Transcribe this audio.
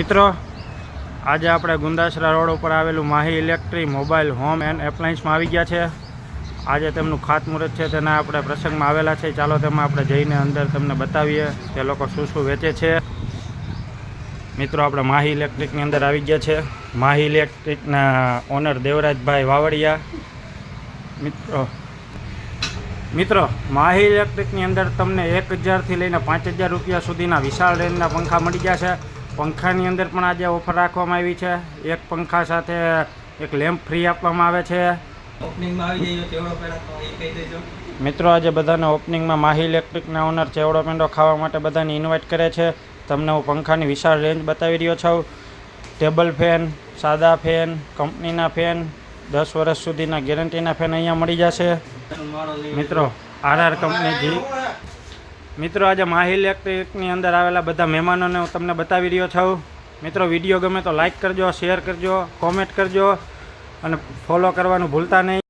મિત્રો, આજે આપણે ગુંદાસરા રોડ ઉપર આવેલું Mahi electric mobile home and એપ્લાયન્સમાં આવી ગયા છે. આજે તેમનું ખાતમુહૂર્ત છે, તેના આપણે પ્રસંગમાં આવેલા છે. ચાલો તેમાં આપણે જઈને અંદર તમને બતાવીએ તે લોકો શું શું વેચે છે. મિત્રો, આપણે માહી ઇલેક્ટ્રિકની અંદર આવી ગયા છે. માહી ઇલેક્ટ્રિકના ઓનર દેવરાજભાઈ વાવડિયા. મિત્રો મિત્રો, માહી ઇલેક્ટ્રિકની અંદર તમને એક હજારથી લઈને પાંચ હજાર રૂપિયા સુધીના વિશાળ રેન્જના પંખા મળી ગયા છે. પંખાની અંદર પણ આજે ઓફર રાખવામાં આવી છે. એક પંખા સાથે એક લેમ્પ ફ્રી આપવામાં આવે છે. મિત્રો આજે બધાને ઓપનિંગમાં માહી ઇલેક્ટ્રિકના ઓનર ચેવડો પેંડો ખાવા માટે બધાને ઇન્વાઇટ કરે છે. તમને હું પંખાની વિશાળ રેન્જ બતાવી રહ્યો છું. ટેબલ ફેન સાદા ફેન કંપનીના ફેન દસ વર્ષ સુધીના ગેરંટીના ફેન અહીંયા મળી જશે. મિત્રો આરઆર કંપનીથી મિત્રો, આજે માહી ઇલેક્ટ્રિકની અંદર આવેલા બધા મહેમાનોને હું તમને બતાવી રહ્યો છું. મિત્રો, વીડિયો ગમે તો લાઇક કરજો શેર કરજો કોમેન્ટ કરજો અને ફોલો કરવાનું ભૂલતા નહીં.